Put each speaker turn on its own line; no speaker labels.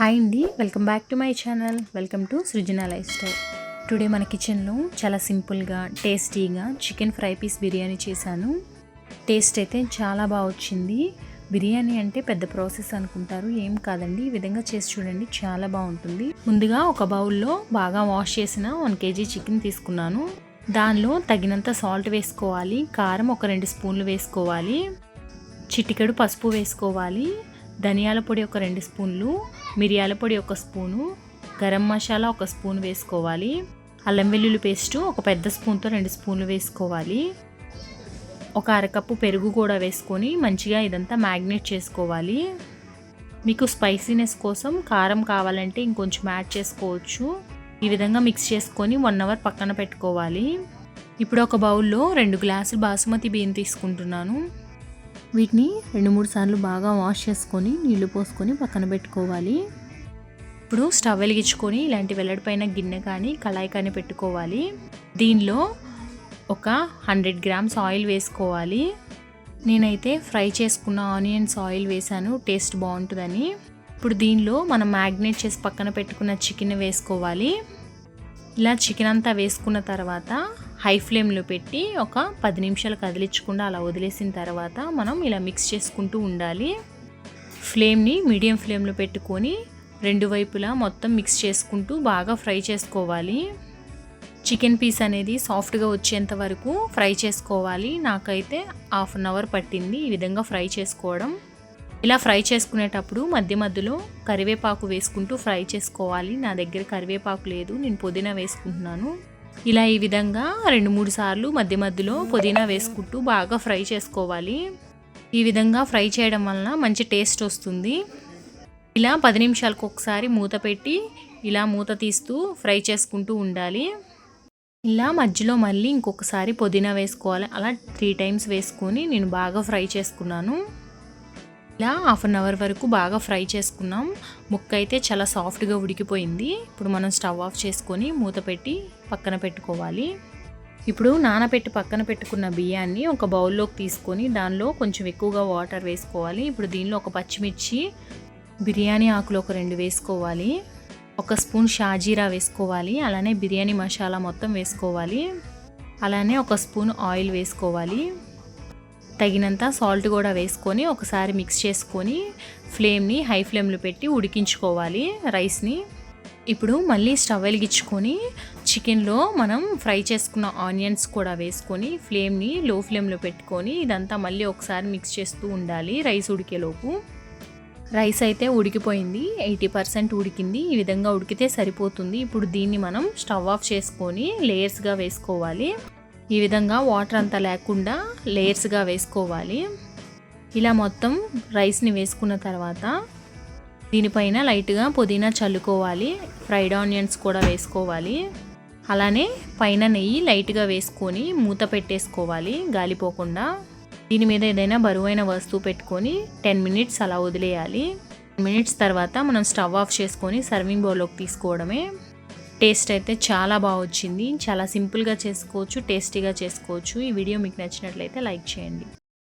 Hi అండి. Welcome back to my channel. Welcome to Srujana lifestyle today మన కిచెన్లో చాలా సింపుల్గా టేస్టీగా చికెన్ ఫ్రై పీస్ బిర్యానీ చేశాను. టేస్ట్ అయితే చాలా బాగా వచ్చింది. బిర్యానీ అంటే పెద్ద ప్రాసెస్ అనుకుంటారు. ఏం కాదండి. ఈ విధంగా చేసి చూడండి. చాలా బాగుంటుంది. ముందుగా ఒక బౌల్లో బాగా వాష్ చేసిన వన్ కేజీ చికెన్ తీసుకున్నాను. దానిలో తగినంత సాల్ట్ వేసుకోవాలి. కారం ఒక రెండు స్పూన్లు వేసుకోవాలి. చిటికెడు పసుపు వేసుకోవాలి. ధనియాల పొడి ఒక రెండు స్పూన్లు మిరియాల పొడి ఒక స్పూను గరం మసాలా ఒక స్పూన్ వేసుకోవాలి. అల్లం వెల్లుల్లి పేస్ట్ ఒక పెద్ద స్పూన్తో రెండు స్పూన్లు వేసుకోవాలి. ఒక అరకప్పు పెరుగు కూడా వేసుకొని మంచిగా ఇదంతా మ్యాగ్నేట్ చేసుకోవాలి. మీకు స్పైసీనెస్ కోసం కారం కావాలంటే ఇంకొంచెం యాడ్ చేసుకోవచ్చు. ఈ విధంగా మిక్స్ చేసుకొని వన్ అవర్ పక్కన పెట్టుకోవాలి. ఇప్పుడు ఒక బౌల్లో రెండు గ్లాసులు బాసుమతి బియ్యం తీసుకుంటున్నాను. వీటిని రెండు మూడు సార్లు బాగా వాష్ చేసుకొని నీళ్ళు పోసుకొని పక్కన పెట్టుకోవాలి. ఇప్పుడు స్టవ్ వెలిగించుకొని ఇలాంటి వెల్లడిపైన గిన్నె కానీ కళాయి కానీ పెట్టుకోవాలి. దీనిలో ఒక హండ్రెడ్ గ్రామ్స్ ఆయిల్ వేసుకోవాలి. నేనైతే ఫ్రై చేసుకున్న ఆనియన్స్ ఆయిల్ వేసాను టేస్ట్ బాగుంటుందని. ఇప్పుడు దీనిలో మనం మ్యాగ్నేట్ చేసి పక్కన పెట్టుకున్న చికెన్ వేసుకోవాలి. ఇలా చికెన్ అంతా వేసుకున్న తర్వాత హై ఫ్లేమ్లో పెట్టి ఒక పది నిమిషాలు కదిలించకుండా అలా వదిలేసిన తర్వాత మనం ఇలా మిక్స్ చేసుకుంటూ ఉండాలి. ఫ్లేమ్ని మీడియం ఫ్లేమ్లో పెట్టుకొని రెండు వైపులా మొత్తం మిక్స్ చేసుకుంటూ బాగా ఫ్రై చేసుకోవాలి. చికెన్ పీస్ అనేది సాఫ్ట్గా వచ్చేంత వరకు ఫ్రై చేసుకోవాలి. నాకైతే హాఫ్ అన్ అవర్ పట్టింది ఈ విధంగా ఫ్రై చేసుకోవడం. ఇలా ఫ్రై చేసుకునేటప్పుడు మధ్య మధ్యలో కరివేపాకు వేసుకుంటూ ఫ్రై చేసుకోవాలి. నా దగ్గర కరివేపాకు లేదు నేను పుదీనా వేసుకుంటున్నాను. ఇలా ఈ విధంగా రెండు మూడు సార్లు మధ్య మధ్యలో పుదీనా వేసుకుంటూ బాగా ఫ్రై చేసుకోవాలి. ఈ విధంగా ఫ్రై చేయడం వలన మంచి టేస్ట్ వస్తుంది. ఇలా పది నిమిషాలకు ఒకసారి మూత పెట్టి ఇలా మూత తీస్తూ ఫ్రై చేసుకుంటూ ఉండాలి. ఇలా మధ్యలో మళ్ళీ ఇంకొకసారి పుదీనా వేసుకోవాలి. అలా త్రీ టైమ్స్ వేసుకొని నేను బాగా ఫ్రై చేసుకున్నాను. ఇలా హాఫ్ అన్ అవర్ వరకు బాగా ఫ్రై చేసుకున్నాం. ముక్క అయితే చాలా సాఫ్ట్గా ఉడికిపోయింది. ఇప్పుడు మనం స్టవ్ ఆఫ్ చేసుకొని మూత పెట్టి పక్కన పెట్టుకోవాలి. ఇప్పుడు నానబెట్టి పక్కన పెట్టుకున్న బియ్యాన్ని ఒక బౌల్లోకి తీసుకొని దానిలో కొంచెం ఎక్కువగా వాటర్ వేసుకోవాలి. ఇప్పుడు దీనిలో ఒక పచ్చిమిర్చి బిర్యానీ ఆకులు ఒక రెండు వేసుకోవాలి. ఒక స్పూన్ షాజీరా వేసుకోవాలి. అలానే బిర్యానీ మసాలా మొత్తం వేసుకోవాలి. అలానే ఒక స్పూన్ ఆయిల్ వేసుకోవాలి. తగినంత సాల్ట్ కూడా వేసుకొని ఒకసారి మిక్స్ చేసుకొని ఫ్లేమ్ని హై ఫ్లేమ్లో పెట్టి ఉడికించుకోవాలి రైస్ని ఇప్పుడు మళ్ళీ స్టవ్ వెలిగించుకొని చికెన్లో మనం ఫ్రై చేసుకున్న ఆనియన్స్ కూడా వేసుకొని ఫ్లేమ్ని లో ఫ్లేమ్లో పెట్టుకొని ఇదంతా మళ్ళీ ఒకసారి మిక్స్ చేస్తూ ఉండాలి రైస్ ఉడికేలోపు రైస్ అయితే ఉడికిపోయింది ఎయిటీ పర్సెంట్ ఉడికింది ఈ విధంగా ఉడికితే సరిపోతుంది. ఇప్పుడు దీన్ని మనం స్టవ్ ఆఫ్ చేసుకొని లేయర్స్గా వేసుకోవాలి. ఈ విధంగా వాటర్ అంతా లేకుండా లేయర్స్గా వేసుకోవాలి. ఇలా మొత్తం రైస్ని వేసుకున్న తర్వాత దీనిపైన లైట్గా పుదీనా చల్లుకోవాలి. ఫ్రైడ్ ఆనియన్స్ కూడా వేసుకోవాలి. అలానే పైన నెయ్యి లైట్గా వేసుకొని మూత పెట్టేసుకోవాలి గాలిపోకుండా దీని మీద ఏదైనా బరువైన వస్తువు పెట్టుకొని టెన్ మినిట్స్ అలా వదిలేయాలి. మినిట్స్ తర్వాత మనం స్టవ్ ఆఫ్ చేసుకొని సర్వింగ్ బౌల్లోకి తీసుకోవడమే. టేస్ట్ అయితే చాలా బాగా వచ్చింది. చాలా సింపుల్గా చేసుకోవచ్చు టేస్టీగా చేసుకోవచ్చు. ఈ వీడియో మీకు నచ్చినట్లయితే లైక్ చేయండి.